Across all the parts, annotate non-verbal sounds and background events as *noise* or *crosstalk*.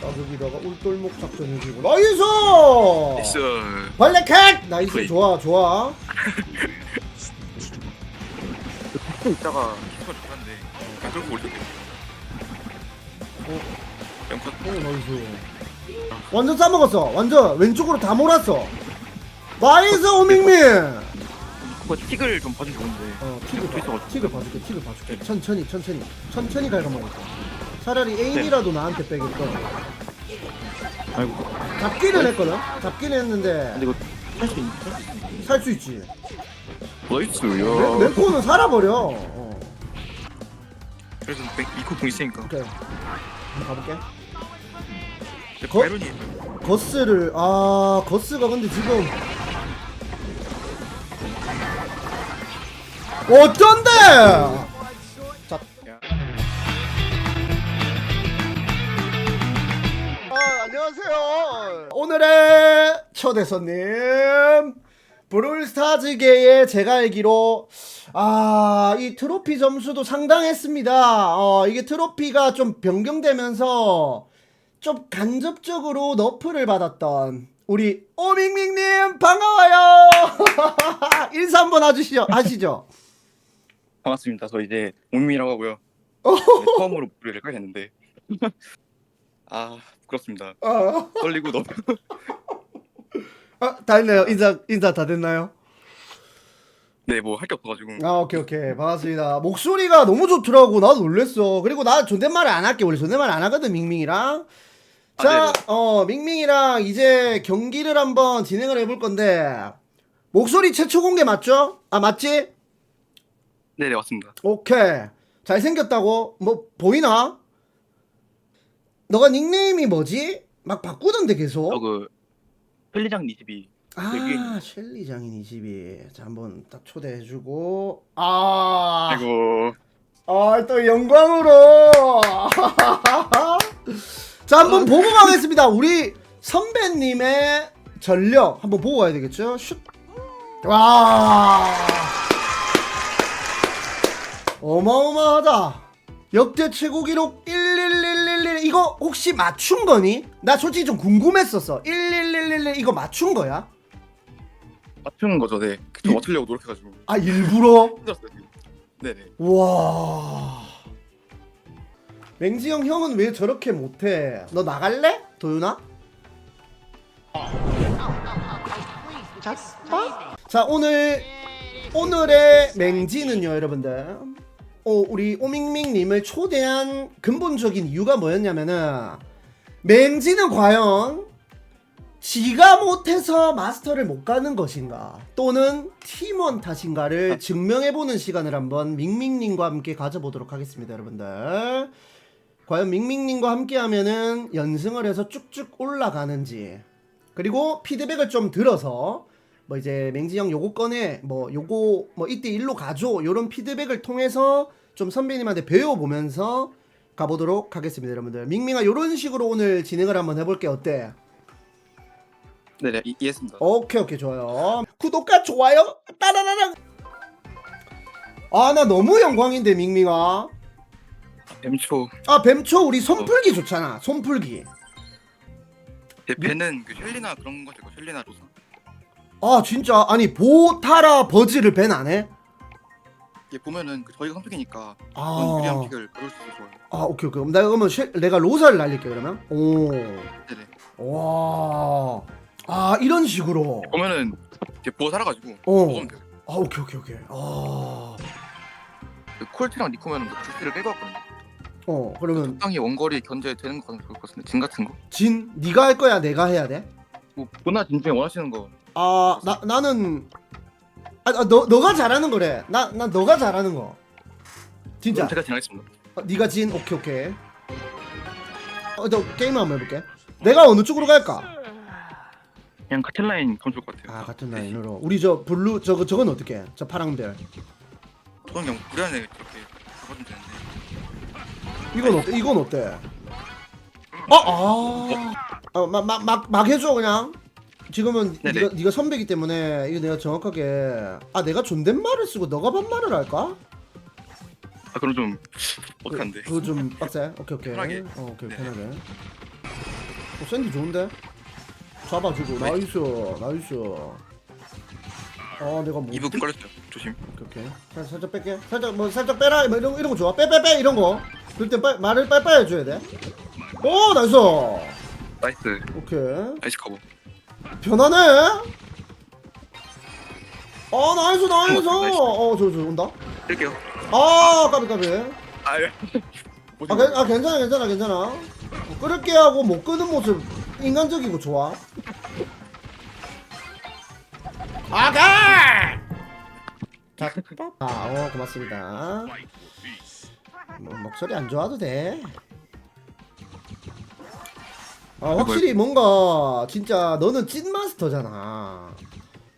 딱 여기다가 울돌목 작전 해주고. 나이스! 나이스. 벌레 캣! 나이스. 브레이크. 좋아 좋아. 또 있다가 키스가 좋았는데 안 올렸네 어. 영컷 오 나이스. 완전 싸먹었어. 완전 왼쪽으로 다 몰았어. 나이스 오밍민 그거 틱을 좀 봐주면 좋은데. 어 틱을 봐. 틱을 봐줄게 틱을 봐줄게. 천천히 천천히. 천천히 갉아먹을게 차라리 에임이라도 나한테 빼겠다 아이고. 잡기는 했거든? 잡기는 했는데 근데 이거 할 수 있나? 살 수 있지. 나이스 내, 야내 코는 살아버려. 어. 그래서 이코 공 있으니까. 오케이. 한번 가볼게. 근데 거- 바이론이 거스를 아 거스가 근데 지금 어쩐데 자 아, 안녕하세요. 오늘의 초대 손님 브롤스타즈계의 제가 알기로 아 이 트로피 점수도 상당했습니다. 어 이게 트로피가 좀 변경되면서 좀 간접적으로 너프를 받았던 우리 오밍밍님 반가워요. *laughs* 인사 한번 해주시죠. 하시죠. 반갑습니다. 저 이제 옴미라고 하고요. 어. 네, 처음으로 무리를 깔겠는데. *laughs* 아 부끄럽습니다. 어, 떨리고 너무. 아, 다 됐나요? 인사 인사 다 됐나요? 네뭐 할 게 없어가지고. 아 오케이 오케이. 반갑습니다. 목소리가 너무 좋더라고. 나도 놀랬어. 그리고 나 존댓말을 안 할게. 원래 존댓말 안 하거든 밍밍이랑. 아, 자 네네. 어 밍밍이랑 이제 경기를 한번 진행을 해볼 건데. 목소리 최초 공개 맞죠? 아 맞지? 네네 맞습니다 오케이 잘생겼다고 뭐 보이나? 너가 닉네임이 뭐지? 막 바꾸던데 계속 저그 편리장 22아 여기. 셸리 장인 22. 자 한번 딱 초대해주고 아 아이고 아, 또 영광으로. *laughs* 자, 한번 보고 가겠습니다. 우리 선배님의 전력 한번 보고 가야 되겠죠? 슛. 와. 어마어마하다. 역대 최고 기록 11111 이거 혹시 맞춘 거니? 나 솔직히 좀 궁금했었어. 11111 이거 맞춘 거야? 맞추는 거죠 네저 이- 맞추려고 노력해가지고 아, 일부러? 힘들었어요 *laughs* 네네 와. 맹지 형 형은 왜 저렇게 못해? 너 나갈래? 도윤아? 자 오늘 오늘의 맹지는요 여러분들 어, 우리 오밍밍님을 초대한 근본적인 이유가 뭐였냐면은 맹지는 과연 지가 못해서 마스터를 못 가는 것인가 또는 팀원 탓인가를 증명해보는 시간을 한번 밍밍님과 함께 가져보도록 하겠습니다 여러분들. 과연 밍밍님과 함께 하면은 연승을 해서 쭉쭉 올라가는지 그리고 피드백을 좀 들어서 뭐 이제 맹지 형 요거 꺼내 뭐 요거 뭐 이때 일로 가줘 요런 피드백을 통해서 좀 선배님한테 배워보면서 가보도록 하겠습니다 여러분들. 밍밍아 요런 식으로 오늘 진행을 한번 해볼게 어때? 네네 이, 이해했습니다. 오케이 오케이 좋아요. 구독과 좋아요 따라라라. 아나 너무 영광인데 밍밍아. 엠초. 아 뱀초 우리 손풀기 좋잖아 손풀기. 제 배는 그 셸리나 그런 거죠 셸리나 로사 아 진짜? 아니 보타라 버즈를 밴 안 해? 이게 보면은 그 저희가 선픽이니까 아. 그런 유리한 픽을 고를 수 있어서 좋아요. 아 오케이 오케이. 그럼 내가 그러면 쉘- 내가 로사를 날릴게 그러면? 네네. 오와아 이런 식으로. 보면은 이제 보호 살아가지고 어. 먹으면 돼요. 아 오케이 오케이 오케이. 아어 그 콜트랑 니코면은 뭐 주스를 빼고 왔거든요. 어, 그러면 적당히 원거리 견제되는 거 같으면 좋을 것 같은데. 진 같은 거? 진 네가 할 거야 내가 해야 돼? 뭐 보나 진 중에 원하시는 거 아, 나 나는 아, 아, 너 너가 잘하는 거래. 나 나 너가 잘하는 거. 진짜. 그럼 제가 진하겠습니다 어, 네가 진. 오케이 오케이. 어, 너 게임 한번 해 볼게. 내가 어느 쪽으로 갈까? 그냥 카텔라인 가면 좋을 것 같아요 아 같은 라인으로. 우리 저 블루 저거 저건 어떻게? 저 파랑별. 저는 그냥 무리안에 그렇게 잡아주면 되는데 이건 어때? 이건 어때? 어, 아, 어 막막막 해줘 그냥. 지금은 네네. 네가 네가 선배기 때문에 이거 내가 정확하게 아 내가 존댓말을 쓰고 너가 반말을 할까? 아 그럼 좀 어떡한데? 그거 좀 빡세. 오케이 오케이. 편하게. 어, 오케이 네. 편하게. 어, 샌디 좋은데? 잡아주고 네. 나이스 나이스. 아 내가 뭐 2부 걸렸어요. 조심. 오케이 오케이. 살, 살짝 뺄게. 살짝 뭐 살짝 빼라 뭐 이런 이런 거 좋아. 빼 빼 빼 이런 거. 그럴 때 빨, 말을 빨빨 해줘야 돼. 오 나이스. 나이스. 오케이. 나이스 커버. 편하네. 아 나이스 나이스. 나이스. 어저 저 온다. 뜰게요. 아 까비 까비. 아 예. 아, 괜- 아 괜찮아 괜찮아 괜찮아 어, 끄럽게 하고 못 끄는 모습 인간적이고 좋아 아가 자 아 어 고맙습니다 뭐, 목소리 안 좋아도 돼 아, 확실히 뭔가 진짜 너는 찐 마스터잖아.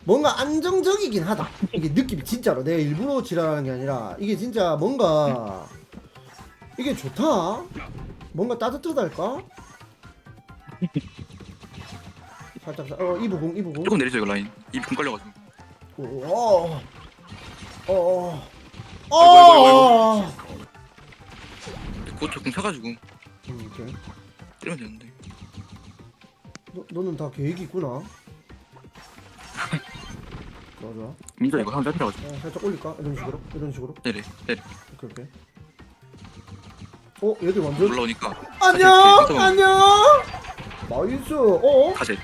뭔가 안정적이긴 하다. 이게 느낌이 진짜로 내가 일부러 지랄하는 게 아니라 이게 진짜 뭔가 이게 좋다. 뭔가 따뜻하달까? 살짝 사- 어 이부공 이부공. 조금 내리죠 이거 라인. 2부 걸려가지고. 어. 어. 어. 아이고, 어. 그거 조금 차가지고 음, 오케이. 때리면 되는데. 너 너는 다 계획이 있구나. 좋아 좋아. 민서 이거 한번 잡혀가지고. 어, 살짝 올릴까? 이런 식으로? 이런 식으로? 내려 내려. 오케이 오케이. 어 얘들 완전 올라오니까 안녕 계속- 안녕 나이스 어? 가재.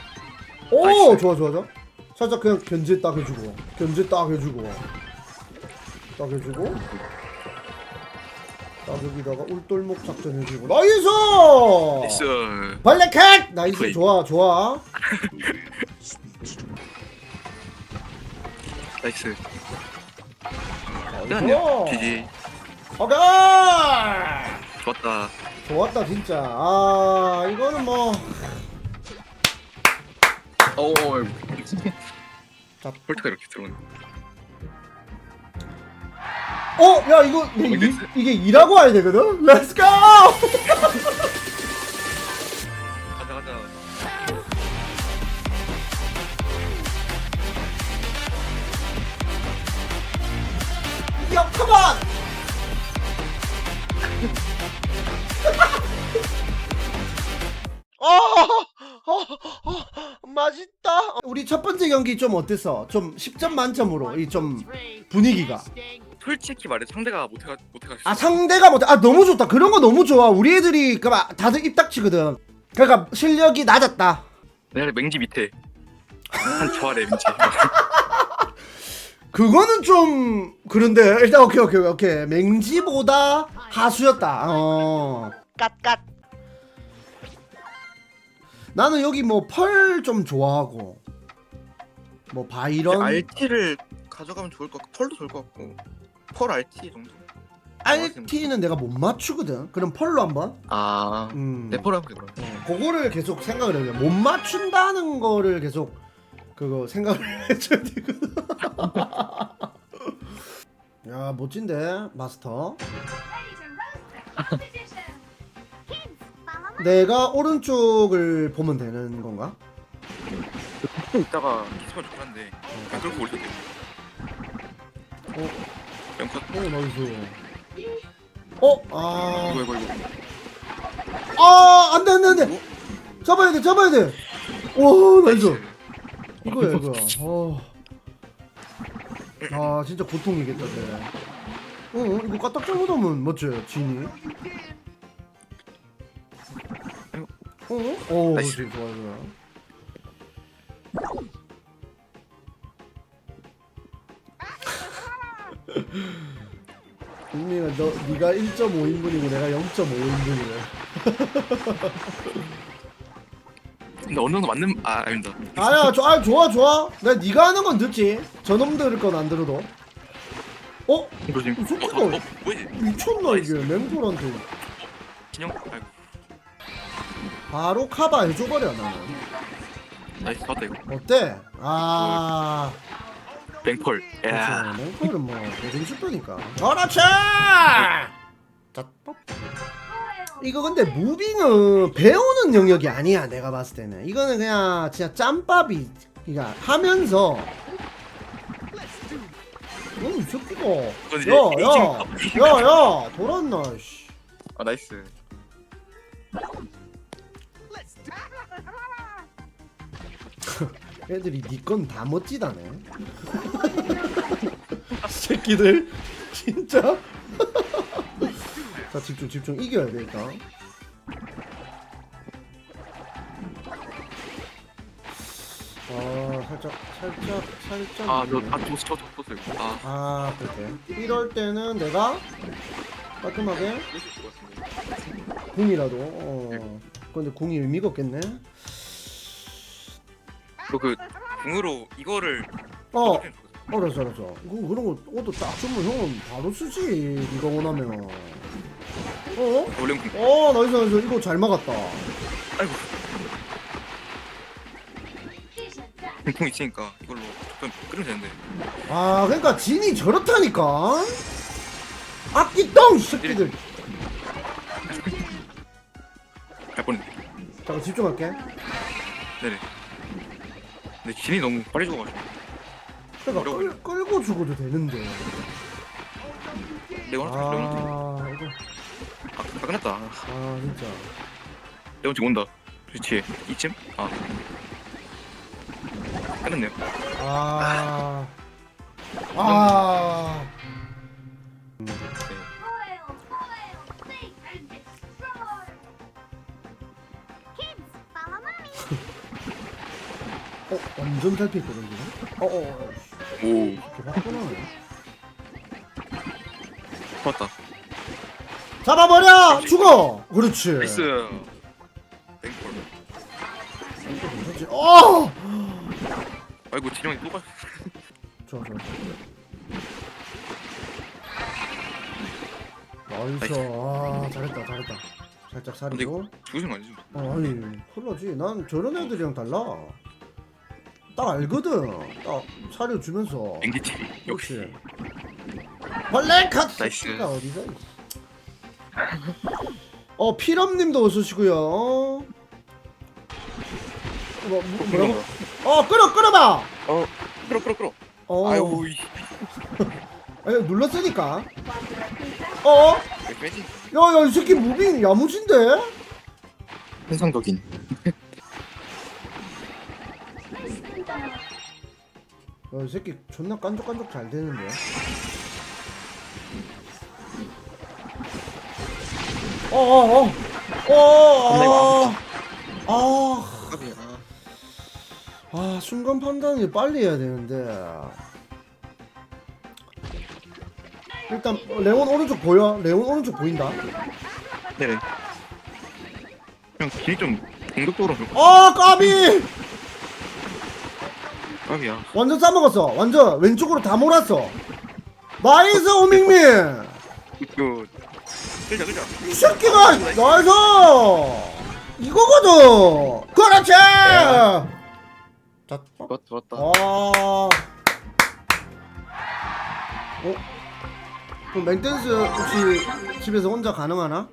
오 나이스. 좋아 좋아 좋아 살짝 그냥 견제 딱 해주고 견제 딱 해주고 딱 해주고 딱 여기다가 울돌목 작전 해주고 나이스 나이스. 발레캣 나이스 플레이. 좋아 좋아 나이스. 나이스 끝났네요. GG. 오케이 좋았다. 좋았다 진짜 아 이거는 뭐 오. 자. 폴트가 이렇게 들어오네. 어? 야 이거 내 이. 이게 일하고 와야 되거든? 렛츠고! *laughs* 가자 가자. 야 컴온! 어, 어, 어, 맛있다. 우리 첫 번째 경기 좀 어땠어? 좀 10점 만점으로 이 좀 분위기가. 솔직히 말해 상대가 못해가 못해가지고. 아 상대가 못해. 아 너무 좋다. 그런 거 너무 좋아. 우리 애들이 그만 다들 입 닥치거든. 그러니까 실력이 낮았다. 내가 맹지 밑에 한저 아래 맹지. *laughs* 그거는 좀 그런데 일단 오케이 오케이 오케이 맹지보다 하수였다. 어. 갓갓. 나는 여기 뭐 펄 좀 좋아하고 뭐 바이런 RT를 가져가면 좋을 것 같고 펄도 좋을 것 같고 펄 RT 정도. RT는 내가 못 맞추거든. 그럼 펄로 한번. 아. 음. 내 펄을 한번 해봐. 어, 그거를 계속 생각을 해요. 못 맞춘다는 거를 계속 그거 생각을 *laughs* 해줘야 되거든. *laughs* 야 멋진데 마스터. 내가 오른쪽을 보면 되는 건가? 이따가 기스면 좋긴 한데 그냥 그렇게 올려도 돼. 어? 컷 오 나이스. 어? 아, 이거 이거 이거. 아 안 돼 안 돼 안 돼. 잡아야 돼 잡아야 돼. 오 나이스. 이거야 이거야. 어. 아 진짜 고통이겠다 쟤. 어 이거 까딱 잘못하면 멋져 진이. 어? 어. 그렇지 좋아 좋아. 국민아 너 네가 1.5인분이고 내가 0.5인분이래. 근데 어느 정도 맞는 아 아닙니다. 아야 저, 아 좋아 좋아. 내가 네가 하는 건 듣지. 저놈들 건 안 들어도. 어? 이거 지금 어, 어, 어, 뭐지? 미쳤나 이게 맹돌한테 진영 아이고 바로 카바 해줘버려 나는 나이스 맞다 이거. 어때? 아 뱅펄. 야. 그렇죠 맹돌은 뭐 요즘 슈퍼니까 그렇지 잣밥 이거 근데 무빙은 배우는 영역이 아니야 내가 봤을 때는 이거는 그냥 진짜 짬밥이 그러니까 하면서 어, 이 새끼가. 그건 이제 야, 에이징 야, 야, 야, 돌았나, 씨. 아 나이스 *laughs* 애들이 니건다 멋지다네. 새끼들, *laughs* 진짜. 자, 집중, 집중. 이겨야 돼, 일단. 아, 살짝, 살짝, 살짝. 아저 밀리네. 아, 조스 저 줬어요 아 아, 그렇게. 이럴 때는 내가 깔끔하게 이길 수 있을 것 같은데 궁이라도. 어. 근데 궁이 의미가 없겠네. 저그 궁으로 이거를 어? 알았어, 알았어. 그, 그런 거, 옷도 딱 주면 형은 바로 쓰지. 네가 원하면. 어? 원래 궁 어, 나이스, 나이스. 이거 잘 막았다. 아이고 *laughs* 궁 있으니까 이걸로 좀 끓이면 되는데 아, 그러니까 진이 저렇다니까. 악기 똥, 이 새끼들. *laughs* 갈 뻔했네 잠깐 집중할게. 네네 근데 진이 너무 빨리 죽어가지고 그러니까 끌, 끌고 죽어도 되는데. 레오나트 레오나트 아, 이거. 아, 아 끝났다 아, 진짜. 레온 지금 온다 그렇지 이쯤? 아 끝났네요 아. 아. 네. Oil, oil, think and destroy. Kids, follow mommy. 어, 완전 잘 피했거든, 지금. 어, 어, 어. 오. 좋았다 잡아버려! 죽어! 그렇지. 나이스? 어! 아이고 진영이 또 가. 좋아, 좋아. 나이스. 아, 잘했다, 잘했다. 살짝 사리고. 죽으신 거 아니죠? 어, 아니, 콜라지. 난 저런 애들이랑 달라. 딱 알거든. 딱 차려주면서. 앵기티 역시 역시. 벌레 카트 나이스. 새끼가 어디서? 어 피럼님도 오시고요. 어, 뭐, 뭐, 뭐라고? 어 끌어 끌어봐. 어 끌어 끌어 끌어 어. 아유 이 *laughs* 아니, 눌렀으니까. 어? 빼지 야야 이 새끼 무빙 야무진데? 환상적인 야 이 새끼 존나 깐족깐족 잘 되는데. 어어어. 어어. 아. 아 순간 판단을 빨리 해야 되는데 일단 레온 오른쪽 보여? 레온 오른쪽 보인다 네네 그냥 길이 좀 공격적으로 좀 아 까비 깝이야 완전 싸먹었어 완전 왼쪽으로 다 몰았어 나이스 오밍민 그 끌자 끌자 이 새끼가 나이스 이거거든 그렇지 자 어? 좋았다 좋았다 아. 어? 그럼 맹댄스 혹시 집에서 혼자 가능하나?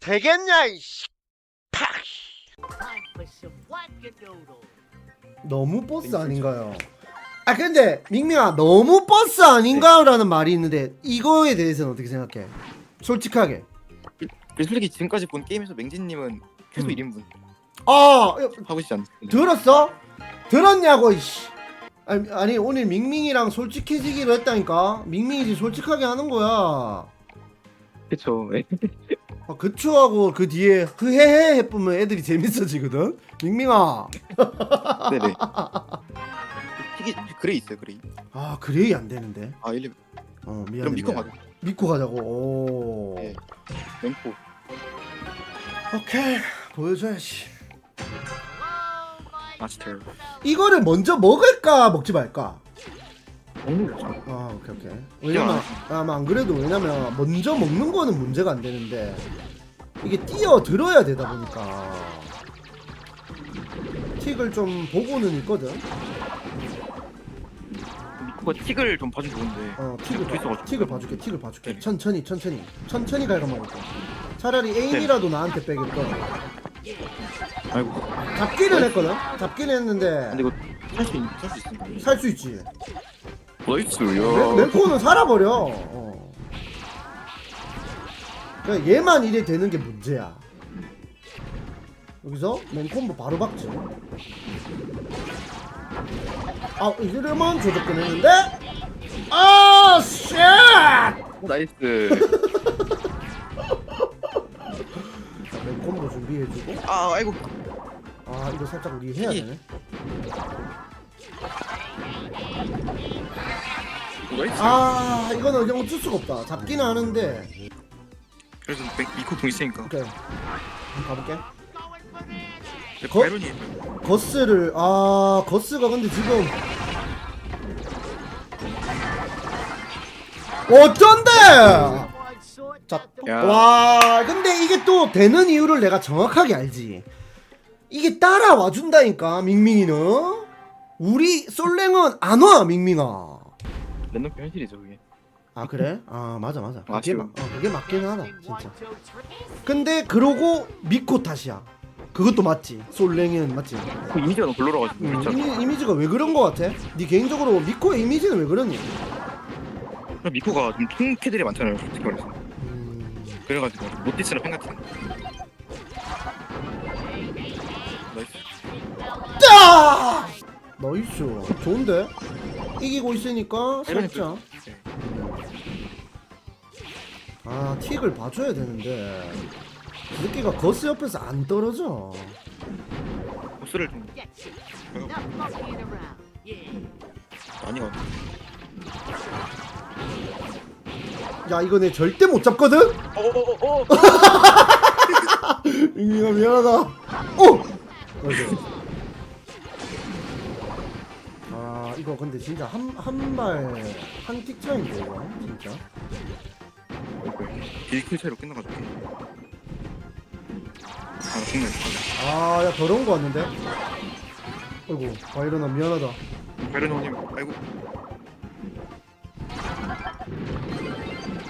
되겠냐 이씨. Time for some wackadoodle. 너무 버스 아닌가요? 아 근데 밍밍아 너무 버스 아닌가요라는 말이 있는데 이거에 대해서는 어떻게 생각해? 솔직하게. 그 솔직히 지금까지 본 게임에서 맹진님은 최소 음. 1인분 아 야, 하고 싶지 않습니다 들었어? 들었냐고 이씨. 아니, 아니 오늘 밍밍이랑 솔직해지기로 했다니까. 밍밍이지 솔직하게 하는 거야. 그쵸 *laughs* 아, 그초하고 그 뒤에 흐헤헤 해보면 애들이 재밌어지거든. 밍밍아. *laughs* 네네 이게 그레이 있어요 그레이 아 그레이 안 되는데. 아 1, 2어 미안해. 그럼 믿고. 가자 믿고 가자고. 오. 네. 램포 오케이 보여줘야지. 마스터 이거를 먼저 먹을까 먹지 말까? 먹는 거죠. 아 오케이 오케이. 왜냐면 아마 안 그래도 왜냐면 먼저 먹는 거는 문제가 안 되는데 이게 뛰어 들어야 되다 보니까 틱을 좀 보고는 있거든. 그거 틱을 좀 봐주면 좋은데. 어 틱을 봐, 있어가지고. 틱을 봐줄게 틱을 봐줄게. 네. 천천히 천천히. 천천히 갉아먹을게 차라리 에임이라도 나한테 빼겠건 아이고. 잡기는 했거든? 잡기는 했는데 근데 이거 살수 있, 살수 있습니다 살 수 있지 나이스 멘- 야 멘코는 살아버려. 어. 그러니까 얘만 이래 되는 게 문제야. 여기서 맨콤보 바로 박지. 아 이러면 조작권 했는데. 아 쉣! 나이스 맨콤보 준비해주고. 아 아이고 아 이거 살짝 우리 해야 되네. 나이스 아 이거는 그냥 어쩔 수가 없다. 잡기는 하는데. 그래도 백- 미코 공 있으니까 오케이. 한번 가볼게. 거- 바이런이 거스를 아 거스가 근데 지금 어쩐데? 자, 야. 와 근데 이게 또 되는 이유를 내가 정확하게 알지. 이게 따라와 준다니까 밍밍이는 우리 솔랭은 안 와 밍밍아. 랜덤 현실이죠 그게 아 그래? 아 맞아 맞아. 그게, 아쉬워. 마, 어, 그게 맞긴 하다 진짜. 근데 그러고 미코 탓이야. 그것도 맞지. 솔랭은 맞지. 그 이미지가 너무 별로라가지고 음, 진짜 이미, 이미지가 왜 그런 거 같아? 네 개인적으로 미코의 이미지는 왜 그러니? 미코가 좀 통캐들이 많잖아요 솔직히 말해서 음, 그래가지고 모티스나 팬 같은 나이스 짜! 나이스. 좋은데? 이기고 있으니까 살짝. 아 틱을 봐줘야 되는데 이 새끼가 거스 옆에서 안 떨어져. 보스를 좀. 많이 가야 이거 내 절대 못 잡거든? *laughs* 어어어어 잉잉아 미안하다. 어! 맞아. 이거 근데 진짜 한 한발한틱 차인데 이거 진짜. 차이로 끝나가지고 아 죽네 아 야 더러운 거 왔는데. 아이고 바이러나 미안하다. 베르노님 아이고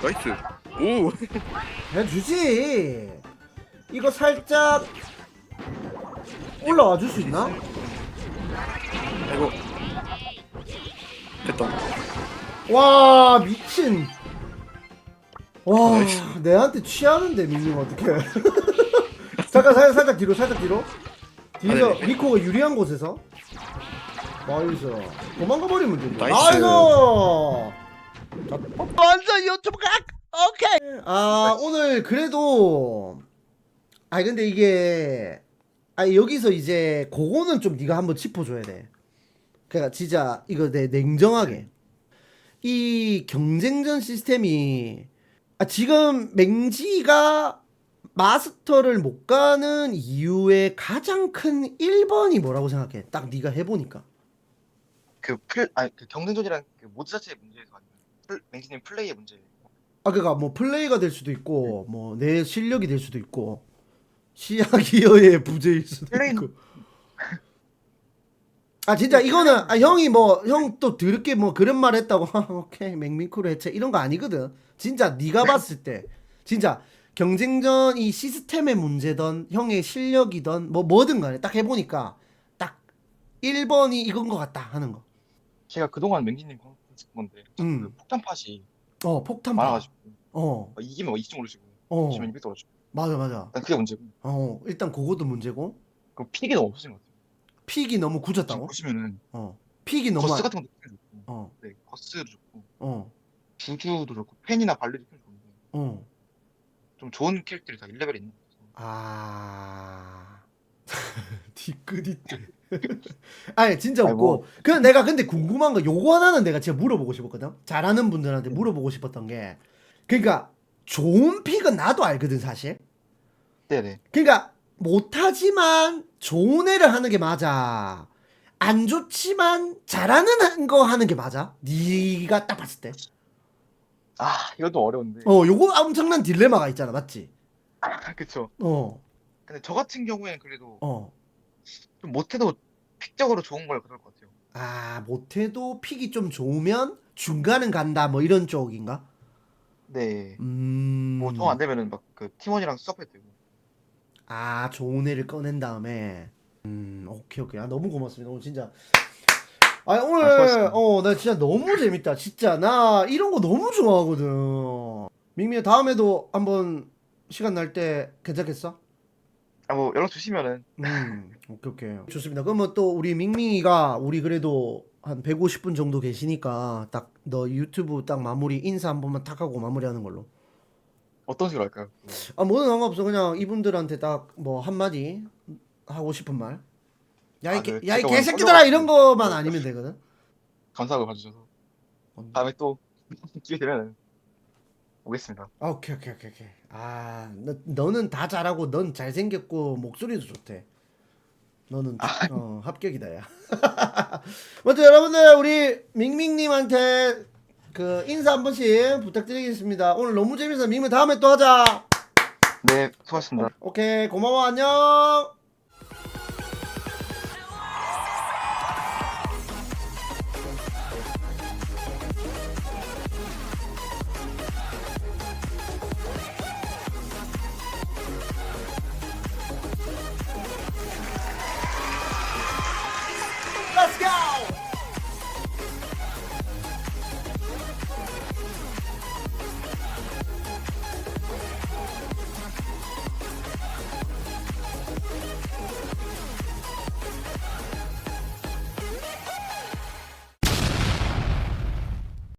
나이스 오 *laughs* 해 주지. 이거 살짝 올라와 줄 수 있나? 아이고 됐다 와 미친. 와 나이스. 내한테 취하는데 민님 어떡해. *laughs* 잠깐 살짝 살짝 뒤로 살짝 뒤로. 뒤에서 아, 네네. 미코가 유리한 곳에서. 나이스. 도망가 버리면 되지. 나이스. 자, 완전 유튜브 각. 오케이. 아 오늘 그래도. 아 근데 이게 아 여기서 이제 그거는 좀 네가 한번 짚어줘야 돼. 그러니까 진짜 이거 내 냉정하게 이 경쟁전 시스템이 아 지금 맹지가 마스터를 못 가는 이유의 가장 큰 1번이 뭐라고 생각해? 딱 네가 해보니까. 그 플 아니 그 경쟁전이랑 그 모드 자체의 문제에서 아니면 플, 맹진님 플레이의 문제. 아 그니까 뭐 플레이가 될 수도 있고 뭐 내 실력이 될 수도 있고 시야 기어의 부재일 수도 플레이는- 있고 *laughs* 아 진짜 이거는 아 형이 뭐 형 또 드럽게 뭐 그런 말 했다고 하, *laughs* 오케이 맹민크로 해체. 이런 거 아니거든. 진짜 네가 봤을 때. 진짜 경쟁전 이 시스템의 문제든 형의 실력이든 뭐 뭐든 간에 딱 해보니까 딱 1번이 이건 것 같다 하는 거. 제가 그동안 맹진님 방송 듣은 건데 음. 그 폭탄 팟이 어 폭탄 봐. 많아가지고. 어, 막 이기면 막 20점 오르시고 어, 지면 200 떨어지고. 맞아, 맞아. 일단 그게 문제고. 어, 일단 그것도 문제고, 그럼 픽이 너무 없으신 것 같아요. 픽이 너무 굳었다고? 보시면은 어, 픽이 너무, 거스 안- 같은 것도 픽 좋고 어, 네 거스도 좋고 어, 주주도 좋고 펜이나 발리도 픽 좋은데 어. 좀 좋은 캐릭터들이 다 1레벨에 있는 아, *laughs* 뒤끝이대. *laughs* 아니 진짜 아니, 없고. 뭐. 그 내가 근데 궁금한 거 요거 하나는 내가 진짜 물어보고 싶었거든. 잘하는 분들한테 물어보고 싶었던 게, 그러니까 좋은 픽은 나도 알거든 사실. 네네 그러니까 못하지만 좋은 애를 하는 게 맞아. 안 좋지만 잘하는 거 하는 게 맞아. 네가 딱 봤을 때. 아 이것도 어려운데 어, 요거 엄청난 딜레마가 있잖아, 맞지? 아, *laughs* 그쵸 어, 근데 저 같은 경우에는 그래도 어. 좀 못해도 픽적으로 좋은 걸 그럴 것 같아요 아, 못해도 픽이 좀 좋으면 중간은 간다, 뭐 이런 쪽인가? 네 음. 뭐 정 안 되면은 막 그 팀원이랑 서브해도 되고 아, 좋은 애를 꺼낸 다음에. 음, 오케이, 오케이. 아, 너무 고맙습니다. 오늘 진짜. 오늘 아, 고맙습니다. 어나 진짜 너무 재밌다 진짜 나 이런 거 너무 좋아하거든 밍밍 다음에도 한번 시간 날 때 괜찮겠어? 아뭐 연락 주시면은 음 오케이 오케이 좋습니다 그러면 또 우리 밍밍이가 우리 그래도 한 150분 정도 계시니까 딱 너 유튜브 딱 마무리 인사 한 번만 탁 하고 마무리하는 걸로 어떤 식으로 할까요? 아 뭐는 상관없어. 그냥 이분들한테 딱 뭐 한마디 하고 싶은 말. 야이 아, 네. 야이 제가 개새끼들아! 이런 거만 아니면 되거든. 감사하고 봐주셔서. 다음에 또 *laughs* 기회 되면 오겠습니다. 아, 오케이 오케이 오케이 오케이. 아 너, 너는 다 잘하고 넌 잘생겼고 목소리도 좋대. 너는 어, 합격이다 야. *laughs* 먼저 여러분들 우리 밍밍님한테 그 인사 한 번씩 부탁드리겠습니다 오늘 너무 재밌어 밍밍 다음에 또 하자 네 수고하셨습니다. 오케이 고마워 안녕 Let's go!